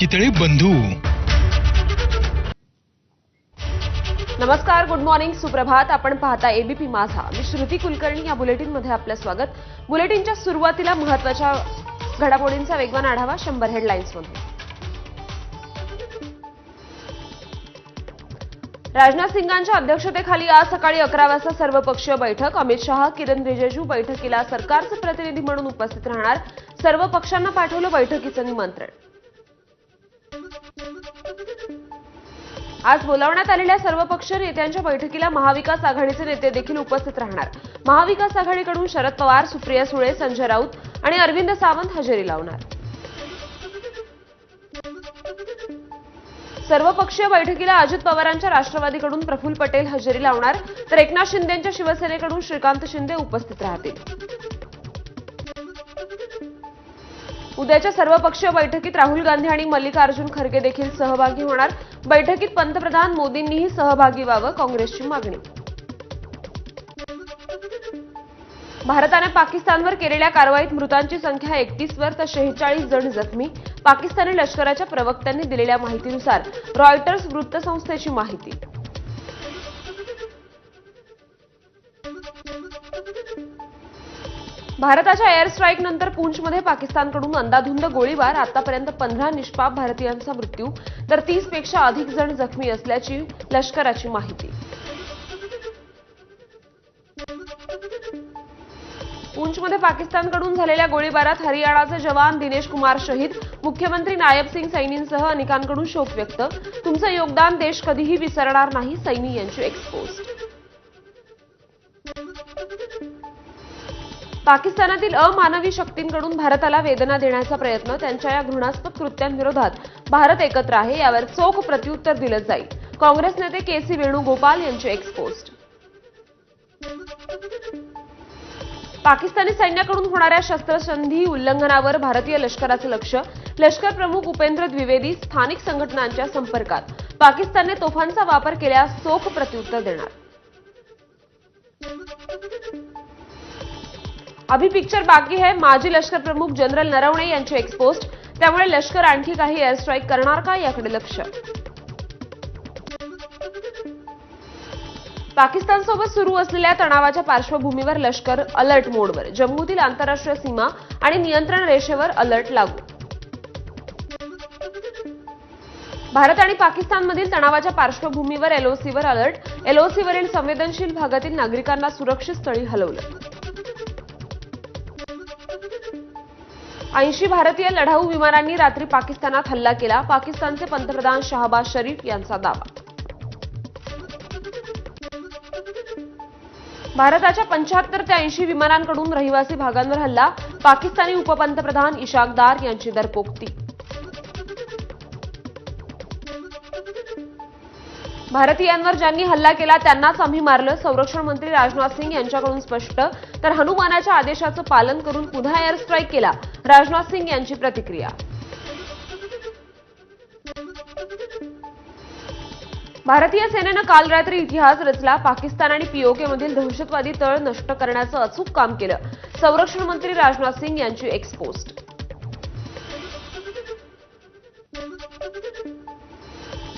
चितळे बंधू? नमस्कार good morning सुप्रभात. आपण पाहता एबीपी माझा. मी श्रुती कुलकर्णी या बुलेटिनमध्ये आपलं स्वागत. बुलेटिनच्या सुरुवातीला महत्त्वाच्या घडामोडींचा वेगवान आढावा शंभर हेडलाईन्समध्ये राजनाथ सिंगांच्या अध्यक्षतेखाली आज सकाळी अकरा वाजता सर्वपक्षीय बैठक. अमित शहा किरण रिजिजू बैठकीला सरकारचे प्रतिनिधी म्हणून उपस्थित राहणार. सर्व पक्षांना पाठवलं बैठकीचं निमंत्रण. आज बोलावण्यात आलेल्या सर्वपक्षीय नेत्यांच्या बैठकीला महाविकास आघाडीचे नेते देखील उपस्थित राहणार. महाविकास आघाडीकडून शरद पवार सुप्रिया सुळे संजय राऊत आणि अरविंद सावंत हजेरी लावणार. सर्वपक्षीय बैठकीला अजित पवारांच्या राष्ट्रवादीकडून प्रफुल्ल पटेल हजेरी लावणार तर एकनाथ शिंदेच्या शिवसेनेकडून श्रीकांत शिंदे उपस्थित राहतील. उद्याच्या सर्वपक्षीय बैठकीत राहुल गांधी आणि मल्लिकार्जुन खरगे देखील सहभागी होणार. बैठकीत पंतप्रधान मोदींनीही सहभागी व्हावं काँग्रेसची मागणी. भारताने पाकिस्तानवर केलेल्या कारवाईत मृतांची संख्या एकतीसवर तर शेहेचाळीस जण जखमी. पाकिस्तानी लष्कराच्या प्रवक्त्यांनी दिलेल्या माहितीनुसार रॉयटर्स वृत्तसंस्थेची माहिती. भारताच्या एअर स्ट्राईक नंतर पूंछमध्ये पाकिस्तानकडून अंदाधुंद गोळीबार. आतापर्यंत पंधरा निष्पाप भारतीयांचा मृत्यू. तर तीसपेक्षा अधिक जण जखमी असल्याची लष्कराची माहिती. पूंछमध्ये पाकिस्तानकडून झालेल्या गोळीबारात हरियाणाचे जवान दिनेश कुमार शहीद. मुख्यमंत्री नायब सिंग सैनींसह अनेकांकडून शोक व्यक्त. तुमचं योगदान देश कधीही विसरणार नाही सैनी यांची एक्सपोस्ट पाकिस्तानातील अमानवी शक्तींकडून भारताला वेदना देण्याचा प्रयत्न त्यांच्या या घृणास्पद कृत्यांविरोधात भारत एकत्र आहे यावर चोख प्रत्युत्तर दिलं जाईल. काँग्रेस नेते के सी वेणुगोपाल यांची एक्सपोस्ट पाकिस्तानी सैन्याकडून होणाऱ्या शस्त्रसंधी उल्लंघनावर भारतीय लष्कराचं लक्ष. लष्कर प्रमुख उपेंद्र द्विवेदी स्थानिक संघटनांच्या संपर्कात. पाकिस्तानने तोफांचा वापर केल्यास चोख प्रत्युत्तर देणार. अभी पिक्चर बाकी है। माजी लष्कर प्रमुख जनरल नरवणे यांची एक्सपोस्ट त्यामुळे लष्कर आणखी काही एअर स्ट्राईक करणार का याकडे लक्ष? पाकिस्तानसोबत सुरू असलेल्या तणावाच्या पार्श्वभूमीवर लष्कर अलर्ट मोडवर. जम्मूतील आंतरराष्ट्रीय सीमा आणि नियंत्रण रेषेवर अलर्ट लागू. भारत आणि पाकिस्तानमधील तणावाच्या पार्श्वभूमीवर एलओसीवर अलर्ट एलओसीवरील संवेदनशील भागातील नागरिकांना सुरक्षित स्थळी हलवलं. ऐंशी भारतीय लढाऊ विमानांनी रात्री पाकिस्तानात हल्ला केला. पाकिस्तानचे पंतप्रधान शहाबाज शरीफ यांचा दावा. भारताच्या पंच्याहत्तर ते ऐंशी विमानांकडून रहिवासी भागांवर हल्ला. पाकिस्तानी उपपंतप्रधान इशाकदार यांची दरपोक्ती भारतीयांवर ज्यांनी हल्ला केला त्यांनाच आम्ही मारलं. संरक्षण मंत्री राजनाथ सिंग यांच्याकडून स्पष्ट. तर हनुमानाच्या आदेशाचं पालन करून पुन्हा एअर स्ट्राईक केला. राजनाथ सिंग यांची प्रतिक्रिया. भारतीय सेनेनं काल रात्री इतिहास रचला. पाकिस्तान आणि पीओकेमधील दहशतवादी तळ नष्ट करण्याचं अचूक काम केलं. संरक्षण मंत्री राजनाथ सिंग यांची एक्सपोस्ट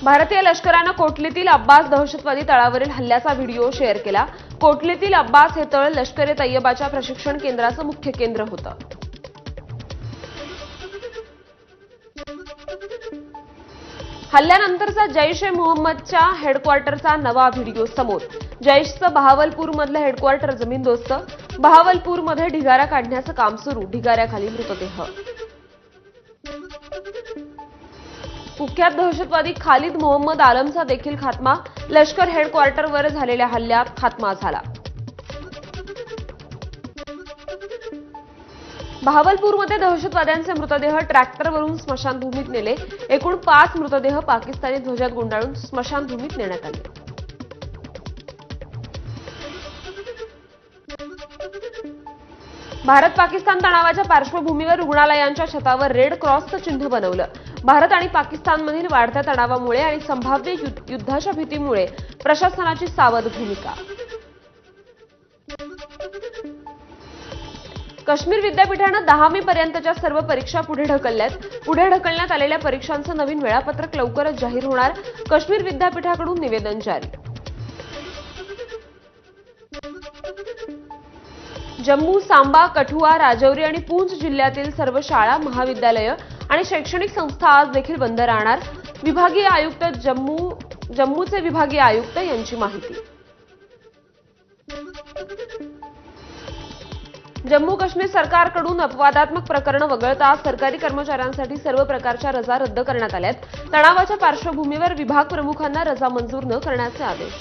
भारतीय लष्करानं कोटलीतील अब्बास दहशतवादी तळावरील हल्ल्याचा व्हिडिओ शेअर केला. कोटलीतील अब्बास हे तळ लष्कर ए तय्यबाच्या प्रशिक्षण केंद्राचं मुख्य केंद्र होतं. हल्ल्यानंतरचा जैश ए मोहम्मदच्या हेडक्वार्टरचा नवा व्हिडिओ समोर. जैशचं बहावलपूरमधलं हेडक्वार्टर जमीनदोस्त. बहावलपूरमध्ये ढिगारा काढण्याचं काम सुरू. ढिगाऱ्याखाली मृतदेह. कुख्यात दहशतवादी खालिद मोहम्मद आलमचा देखील खात्मा लष्कर हेडक्वार्टरवर झालेल्या हल्ल्यात खात्मा झाला. बहावलपूरमध्ये दहशतवाद्यांचे मृतदेह ट्रॅक्टरवरून स्मशानभूमीत नेले. एकूण पाच मृतदेह पाकिस्तानी ध्वजात गुंडाळून स्मशानभूमीत नेण्यात आले. भारत पाकिस्तान तणावाच्या पार्श्वभूमीवर रुग्णालयांच्या छतावर रेड क्रॉसचं चिन्ह बनवलं. भारत आणि पाकिस्तानमधील वाढत्या तणावामुळे आणि संभाव्य युद्धाच्या भीतीमुळे प्रशासनाची सावध भूमिका. काश्मीर विद्यापीठानं दहावी पर्यंतच्या सर्व परीक्षा पुढे ढकलल्यात. पुढे ढकलण्यात आलेल्या परीक्षांचं नवीन वेळापत्रक लवकरच जाहीर होणार. काश्मीर विद्यापीठाकडून निवेदन जारी. जम्मू सांबा कठुआ राजौरी आणि पूंछ जिल्ह्यातील सर्व शाळा महाविद्यालयं आणि शैक्षणिक संस्था आज देखील बंद राहणार. विभागीय आयुक्त जम्मू जम्मूचे विभागीय आयुक्त यांची माहिती. जम्मू काश्मीर सरकारकडून अपवादात्मक प्रकरणं वगळता सरकारी कर्मचाऱ्यांसाठी सर्व प्रकारच्या रजा रद्द करण्यात आल्यात. तणावाच्या पार्श्वभूमीवर विभाग प्रमुखांना रजा मंजूर न करण्याचे आदेश.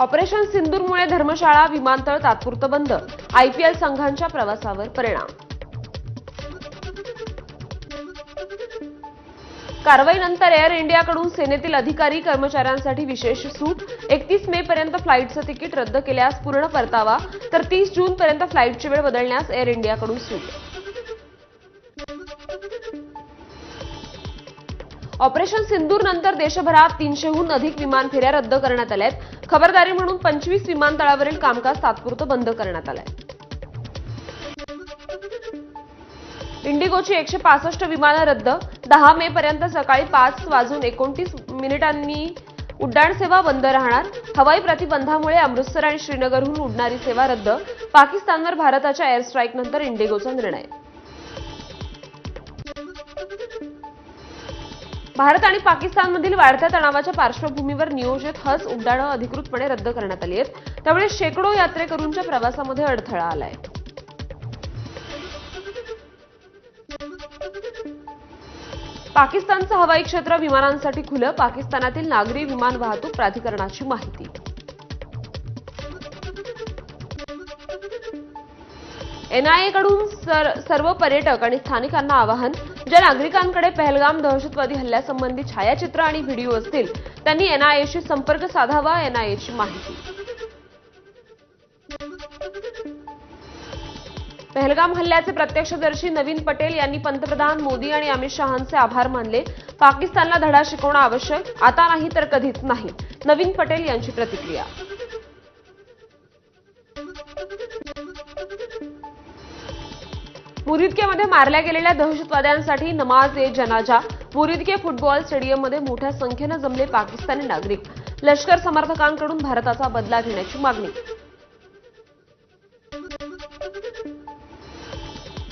ऑपरेशन सिंदूरमुळे धर्मशाळा विमानतळ तात्पुरतं बंद. आयपीएल संघांच्या प्रवासावर परिणाम. कारवाईनंतर एअर इंडियाकडून सेनेतील अधिकारी कर्मचाऱ्यांसाठी विशेष सूट. एकतीस मे पर्यंत फ्लाईटचं तिकीट रद्द केल्यास पूर्ण परतावा तर तीस जून पर्यंत फ्लाईटची वेळ बदलण्यास एअर इंडियाकडून सूट. ऑपरेशन सिंदूर नंतर देशभरात तीनशेहून अधिक विमान फेऱ्या रद्द करण्यात आल्या आहेत. खबरदारी म्हणून पंचवीस विमानतळावरील कामकाज तात्पुरतं बंद करण्यात आलंय. इंडिगोची एकशे पासष्ट विमानं रद्द. दहा मे पर्यंत सकाळी पाच वाजून एकोणतीस मिनिटांनी उड्डाण सेवा बंद राहणार. हवाई प्रतिबंधामुळे अमृतसर आणि श्रीनगरहून उडणारी सेवा रद्द. पाकिस्तानवर भारताच्या एअर स्ट्राईकनंतर इंडिगोचा निर्णय. भारत आणि पाकिस्तानमधील वाढत्या तणावाच्या पार्श्वभूमीवर नियोजित हज उड्डाणं अधिकृतपणे रद्द करण्यात आली आहेत. त्यामुळे शेकडो यात्रेकरूंच्या प्रवासामध्ये अडथळा आलाय. पाकिस्तानचं हवाई क्षेत्र विमानांसाठी खुलं पाकिस्तानातील नागरी विमान वाहतूक प्राधिकरणाची माहिती. एनआयएकडून सर्व पर्यटक आणि स्थानिकांना आवाहन ज्या नागरिकांकडे पहलगाम दहशतवादी हल्ल्यासंबंधी छायाचित्र आणि व्हिडिओ असतील त्यांनी एनआयएशी संपर्क साधावा एनआयएची माहिती. पहलगाम हल्ल्याचे प्रत्यक्षदर्शी नवीन पटेल यांनी पंतप्रधान मोदी आणि अमित शहांचे आभार मानले. पाकिस्तानला धडा शिकवणं आवश्यक आता नाही तर कधीच नाही. नवीन पटेल यांची प्रतिक्रिया. मुरिदकेमध्ये मारल्या गेलेल्या दहशतवाद्यांसाठी नमाज ए जनाजा. मुरिदके फुटबॉल स्टेडियममध्ये मोठ्या संख्येनं जमले पाकिस्तानी नागरिक. लष्कर समर्थकांकडून भारताचा बदला घेण्याची मागणी.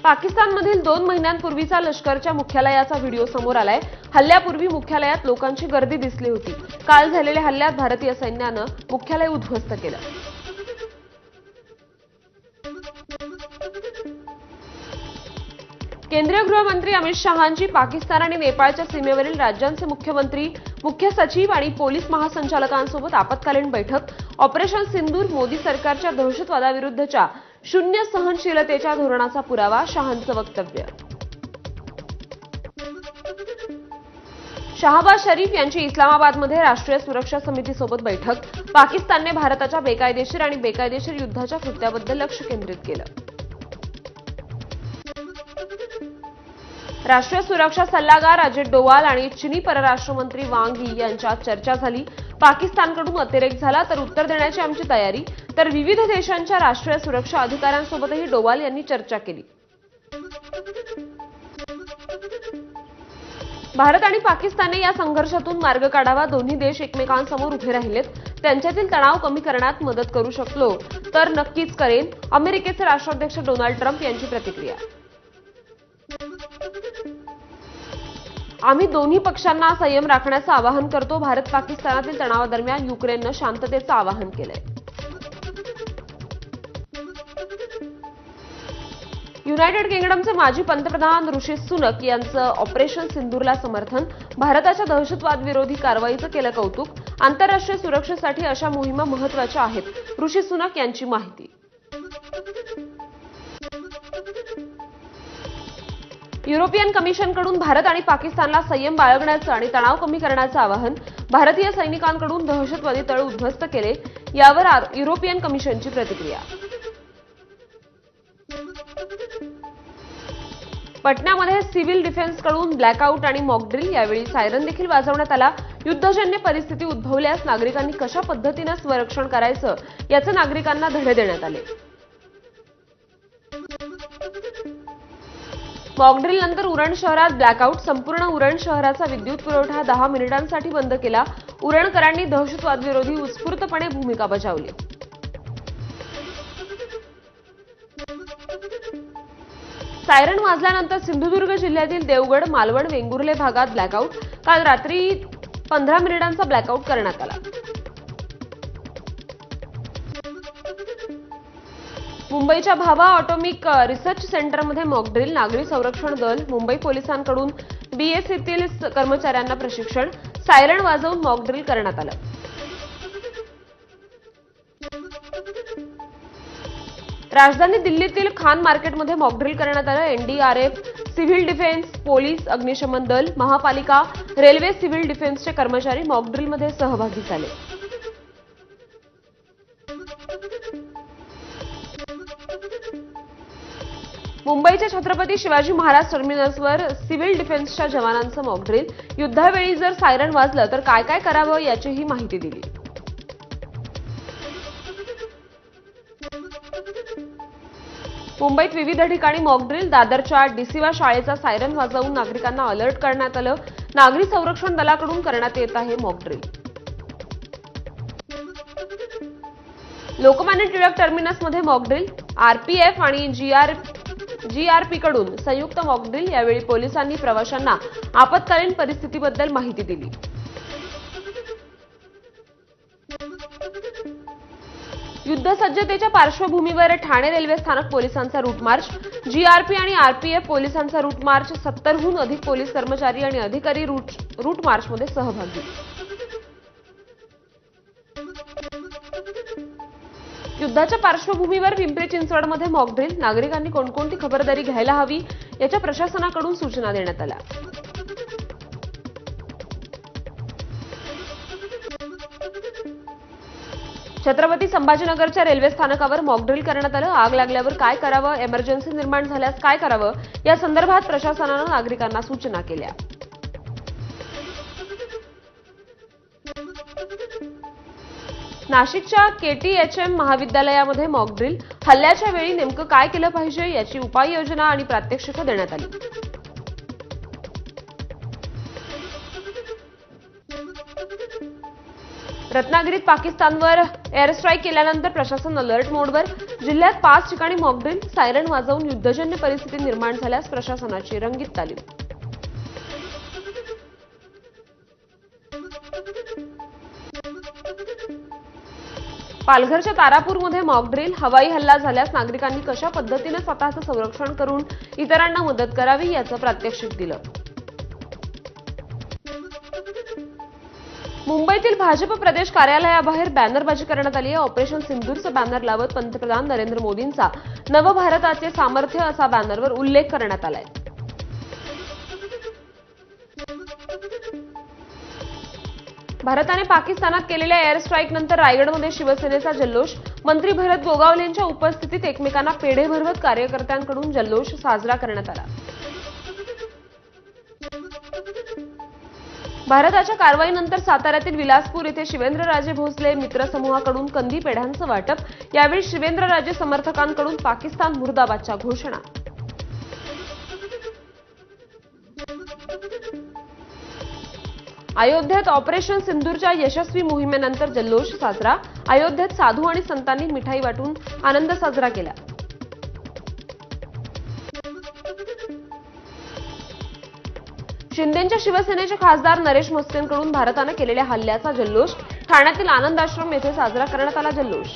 पाकिस्तानमधील दोन महिन्यांपूर्वीचा लष्करच्या मुख्यालयाचा व्हिडिओ समोर आलाय. हल्ल्यापूर्वी मुख्यालयात लोकांची गर्दी दिसली होती. काल झालेल्या हल्ल्यात भारतीय सैन्यानं मुख्यालय उद्ध्वस्त केलं. केंद्रीय गृहमंत्री अमित शहांची पाकिस्तान आणि नेपाळच्या सीमेवरील राज्यांचे मुख्यमंत्री मुख्य सचिव आणि पोलीस महासंचालकांसोबत आपत्कालीन बैठक ऑपरेशन सिंदूर मोदी सरकारच्या दहशतवादाविरुद्धच्या शून्य सहनशीलतेच्या धोरणाचा पुरावा शहांचं वक्तव्य. शहाबाज शरीफ यांची इस्लामाबादमध्ये राष्ट्रीय सुरक्षा समितीसोबत बैठक. पाकिस्तानने भारताच्या बेकायदेशीर आणि बेकायदेशीर युद्धाच्या कृत्याबद्दल लक्ष केंद्रित केलं. राष्ट्रीय सुरक्षा सल्लागार अजित डोवाल आणि चिनी परराष्ट्र मंत्री वांग यी यांच्यात चर्चा झाली. पाकिस्तानकडून अतिरेक झाला तर उत्तर देण्याची आमची तयारी. तर विविध देशांच्या राष्ट्रीय सुरक्षा अधिकाऱ्यांसोबतही डोवाल यांनी चर्चा केली. भारत आणि पाकिस्तानने या संघर्षातून मार्ग काढावा दोन्ही देश एकमेकांसमोर उभे राहिलेत. त्यांच्यातील तणाव कमी करण्यात मदत करू शकलो. तर नक्कीच करेन अमेरिकेचे राष्ट्राध्यक्ष डोनाल्ड ट्रम्प यांची प्रतिक्रिया. आम्ही दोन्ही पक्षांना संयम राखण्याचं आवाहन करतो. भारत पाकिस्तानातील तणावादरम्यान युक्रेननं शांततेचं आवाहन केलंय. युनायटेड किंगडमचे माजी पंतप्रधान ऋषी सुनक यांचं ऑपरेशन सिंदूरला समर्थन भारताच्या दहशतवाद विरोधी कारवाईचं केलं कौतुक आंतरराष्ट्रीय सुरक्षेसाठी अशा मोहिमा महत्त्वाच्या आहेत ऋषी सुनक यांची माहिती. युरोपियन कमिशनकडून भारत आणि पाकिस्तानला संयम बाळगण्याचं आणि तणाव कमी करण्याचं आवाहन भारतीय सैनिकांकडून दहशतवादी तळ उद्ध्वस्त केले यावर युरोपियन कमिशनची प्रतिक्रिया. पटण्यामध्ये सिव्हिल डिफेन्सकडून ब्लॅकआउट आणि मॉकड्रिल यावेळी सायरन देखील वाजवण्यात आला. युद्धजन्य परिस्थिती उद्भवल्यास नागरिकांनी कशा पद्धतीनं स्वरक्षण करायचं याचं नागरिकांना धडे देण्यात आले. मॉकड्रिल नंतर उरण शहरात ब्लॅकआउट संपूर्ण उरण शहराचा विद्युत पुरवठा दहा मिनिटांसाठी बंद केला. उरणकरांनी दहशतवादविरोधी उत्स्फूर्तपणे भूमिका बजावली. सायरन वाजल्यानंतर सिंधुदुर्ग जिल्ह्यातील देवगड मालवण वेंगुर्ले भागात ब्लॅकआउट काल रात्री पंधरा मिनिटांचा ब्लॅकआउट करण्यात आला. मुंबईच्या भाभा ऑटोमिक रिसर्च सेंटरमध्ये मॉकड्रिल नागरी संरक्षण दल मुंबई पोलिसांकडून बीएसईतील कर्मचाऱ्यांना प्रशिक्षण सायरन वाजवून मॉकड्रिल करण्यात आलं. राजधानी दिल्लीतील खान मार्केटमध्ये मॉकड्रिल करण्यात आलं. एनडीआरएफ सिव्हिल डिफेन्स पोलीस अग्निशमन दल महापालिका रेल्वे सिव्हिल डिफेन्सचे कर्मचारी मॉकड्रिलमध्ये सहभागी झाले. मुंबईच्या छत्रपती शिवाजी महाराज टर्मिनसवर सिव्हिल डिफेन्सच्या जवानांचं मॉकड्रिल युद्धावेळी जर सायरन वाजलं तर काय काय करावं याचीही माहिती दिली. मुंबईत विविध ठिकाणी मॉकड्रिल दादरच्या डिसिवा शाळेचा सायरन वाजवून नागरिकांना अलर्ट करण्यात आलं. नागरी संरक्षण दलाकडून करण्यात येत आहे मॉकड्रिल लोकमान्य टिळक टर्मिनसमध्ये मॉकड्रिल आरपीएफ आणि जीआर जीआरपीकडून संयुक्त मॉकड्रिल यावेळी पोलिसांनी प्रवाशांना आपत्कालीन परिस्थितीबद्दल माहिती दिली. युद्धसज्जतेच्या पार्श्वभूमीवर ठाणे रेल्वे स्थानक पोलिसांचा रूट मार्च जीआरपी आणि आरपीएफ पोलिसांचा रूट मार्च सत्तरहून अधिक पोलीस कर्मचारी आणि अधिकारी रूट रूट मार्चमध्ये सहभागी. युद्धाच्या पार्श्वभूमीवर पिंपरी चिंचवडमध्ये मॉकड्रिल नागरिकांनी कोणकोणती खबरदारी घ्यायला हवी याच्या प्रशासनाकडून सूचना देण्यात आल्या. छत्रपती संभाजीनगरच्या रेल्वे स्थानकावर मॉकड्रिल करण्यात आलं. आग लागल्यावर काय करावं? एमर्जन्सी निर्माण झाल्यास काय करावं? या संदर्भात प्रशासनानं नागरिकांना सूचना केल्या. नाशिकच्या केटीएचएम महाविद्यालयामध्ये मॉकड्रिल हल्ल्याच्या वेळी नेमकं काय केलं पाहिजे याची उपाययोजना आणि प्रात्यक्षिकं देण्यात आली. रत्नागिरीत पाकिस्तानवर एअर स्ट्राईक केल्यानंतर प्रशासन अलर्ट मोडवर. जिल्ह्यात पाच ठिकाणी मॉकड्रिल सायरन वाजवून युद्धजन्य परिस्थिती निर्माण झाल्यास प्रशासनाची रंगीत तालीम. पालघरच्या तारापूरमध्ये मॉकड्रिल हवाई हल्ला झाल्यास नागरिकांनी कशा पद्धतीनं स्वतःचं संरक्षण करून इतरांना मदत करावी याचं प्रात्यक्षिक दिलं. मुंबईतील भाजप प्रदेश कार्यालयाबाहेर बॅनरबाजी करण्यात आली आहे. ऑपरेशन सिंदूरचं बॅनर लावत पंतप्रधान नरेंद्र मोदींचा नवभारताचे सामर्थ्य असा बॅनरवर उल्लेख करण्यात आलाय. भारताने पाकिस्तानात केलेल्या एअर स्ट्राईक नंतर रायगडमध्ये शिवसेनेचा जल्लोष. मंत्री भरत गोगावलेंच्या उपस्थितीत एकमेकांना पेढे भरवत कार्यकर्त्यांकडून जल्लोष साजरा करण्यात आला. भारताच्या कारवाईनंतर साताऱ्यातील विलासपूर येथे शिवेंद्रराजे भोसले मित्रसमूहाकडून कंदी पेढ्यांचं वाटप. यावेळी शिवेंद्रराजे समर्थकांकडून पाकिस्तान मुर्दाबादच्या घोषणा. अयोध्येत ऑपरेशन सिंदूरच्या यशस्वी मोहिमेनंतर जल्लोष साजरा. अयोध्येत साधू आणि संतांनी मिठाई वाटून आनंद साजरा केला. शिंदेच्या शिवसेनेचे खासदार नरेश मोस्केंकडून भारतानं केलेल्या हल्ल्याचा जल्लोष. ठाण्यातील आनंद आश्रम येथे साजरा करण्यात आला जल्लोष.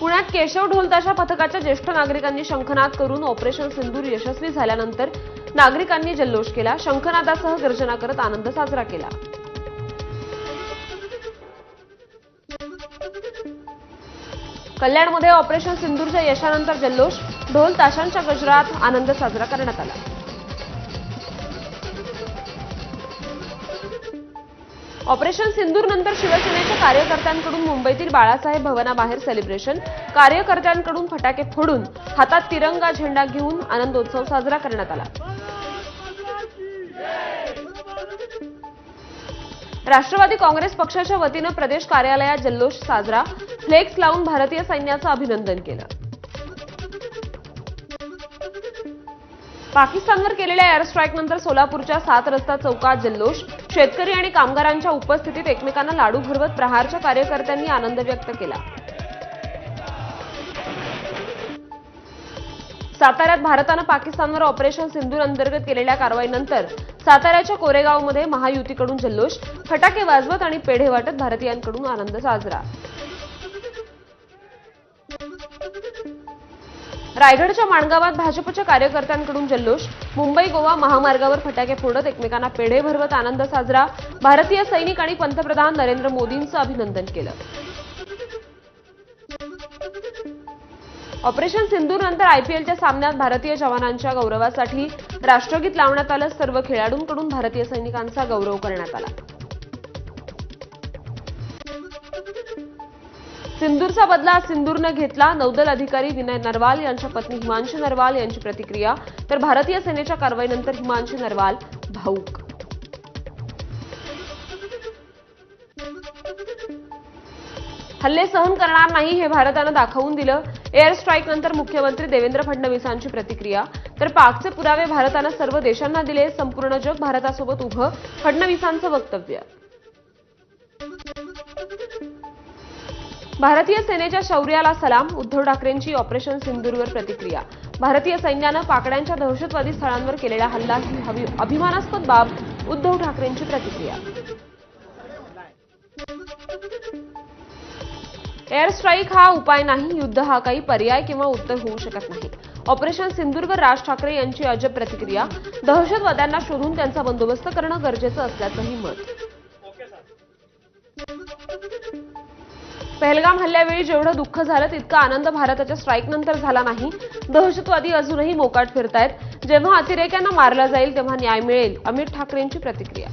पुण्यात केशव ढोलताशा पथकाच्या ज्येष्ठ नागरिकांनी शंखनाद करून ऑपरेशन सिंदूर यशस्वी झाल्यानंतर नागरिकांनी जल्लोष केला शंखनादासह गर्जना करत आनंद साजरा केला. कल्याणमध्ये ऑपरेशन सिंदूरच्या यशानंतर जल्लोष ढोल ताशांच्या गजरात आनंद साजरा करण्यात आला. ऑपरेशन सिंदूर नंतर शिवसेनेच्या कार्यकर्त्यांकडून मुंबईतील बाळासाहेब भवनाबाहेर सेलिब्रेशन कार्यकर्त्यांकडून फटाके फोडून हातात तिरंगा झेंडा घेऊन आनंदोत्सव साजरा करण्यात आला. राष्ट्रवादी काँग्रेस पक्षाच्या वतीनं प्रदेश कार्यालयात जल्लोष साजरा. फ्लेक्स लावून भारतीय सैन्याचं अभिनंदन केलं. पाकिस्तानवर केलेल्या एअर स्ट्राईकनंतर सोलापूरच्या सात रस्ता चौकात जल्लोष. शेतकरी आणि कामगारांच्या उपस्थितीत एकमेकांना लाडू भरवत प्रहारच्या कार्यकर्त्यांनी आनंद व्यक्त केला. साताऱ्यात भारतानं पाकिस्तानवर ऑपरेशन सिंधूर अंतर्गत केलेल्या कारवाईनंतर साताऱ्याच्या कोरेगावमध्ये महायुतीकडून जल्लोष फटाके वाजवत आणि पेढे वाटत भारतीयांकडून आनंद साजरा. रायगडच्या माणगावात भाजपच्या कार्यकर्त्यांकडून जल्लोष मुंबई गोवा महामार्गावर फटाके फोडत एकमेकांना पेढे भरवत आनंद साजरा भारतीय सैनिक आणि पंतप्रधान नरेंद्र मोदींचं अभिनंदन केलं. ऑपरेशन सिंधूर नंतर आयपीएलच्या सामन्यात भारतीय जवानांच्या गौरवासाठी राष्ट्रगीत लावण्यात आलं. सर्व खेळाडूंकडून भारतीय सैनिकांचा गौरव करण्यात आला. सिंदूरचा बदला सिंदूरनं घेतला. नौदल अधिकारी विनय नरवाल यांच्या पत्नी हिमांशी नरवाल यांची प्रतिक्रिया. तर भारतीय सेनेच्या कारवाईनंतर हिमांशू नरवाल भाऊक. हल्ले सहन करणार नाही हे भारतानं दाखवून दिलं. एअर स्ट्राईक नंतर मुख्यमंत्री देवेंद्र फडणवीसांची प्रतिक्रिया. तर पाकचे पुरावे भारतानं सर्व देशांना दिले. संपूर्ण जग भारतासोबत उभं. फडणवीसांचं वक्तव्य. भारतीय सेनेच्या शौर्याला सलाम. उद्धव ठाकरेंची ऑपरेशन सिंधूरवर प्रतिक्रिया. भारतीय सैन्यानं पाकड्यांच्या दहशतवादी स्थळांवर केलेला हल्ला ही हवी- अभिमानास्पद बाब उद्धव ठाकरेंची प्रतिक्रिया. एअर स्ट्राईक हा उपाय नाही युद्ध हा काही पर्याय किंवा उत्तर होऊ शकत नाही. ऑपरेशन सिंधुदुर्ग राज ठाकरे यांची अजब प्रतिक्रिया. दहशतवाद्यांना शोधून त्यांचा बंदोबस्त करणं गरजेचं असल्याचंही मत. पहलगाम हल्ल्यावेळी जेवढं दुःख झालं तितका आनंद भारताच्या स्ट्राईकनंतर झाला नाही. दहशतवादी अजूनही मोकाट फिरतायत. जेव्हा अतिरेक्यांना मारला जाईल तेव्हा न्याय मिळेल अमित ठाकरेंची प्रतिक्रिया.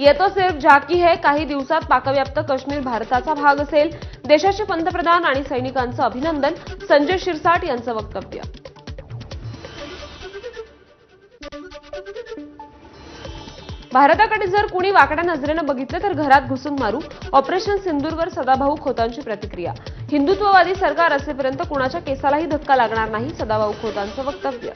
येतो सिर्फ झाकी है काही दिवसात पाकव्याप्त काश्मीर भारताचा भाग असेल. देशाचे पंतप्रधान आणि सैनिकांचं अभिनंदन. संजय शिरसाट यांचं वक्तव्य. भारताकडे जर कुणी वाकड्या नजरेनं बघितलं तर घरात घुसून मारू. ऑपरेशन सिंदूरवर सदाभाऊ खोतांची प्रतिक्रिया. हिंदुत्ववादी सरकार असेपर्यंत कुणाच्या केसालाही धक्का लागणार नाही सदाभाऊ खोतांचं वक्तव्य.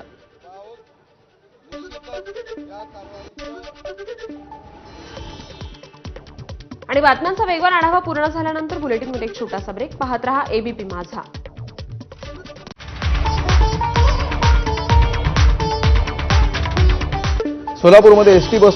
आणि बातम्यांचा वेगवान आढावा पूर्ण झाल्यानंतर बुलेटिनमध्ये एक छोटासा ब्रेक पाहत रहा एबीपी माझा. सोलापूरमध्ये एसटी बसला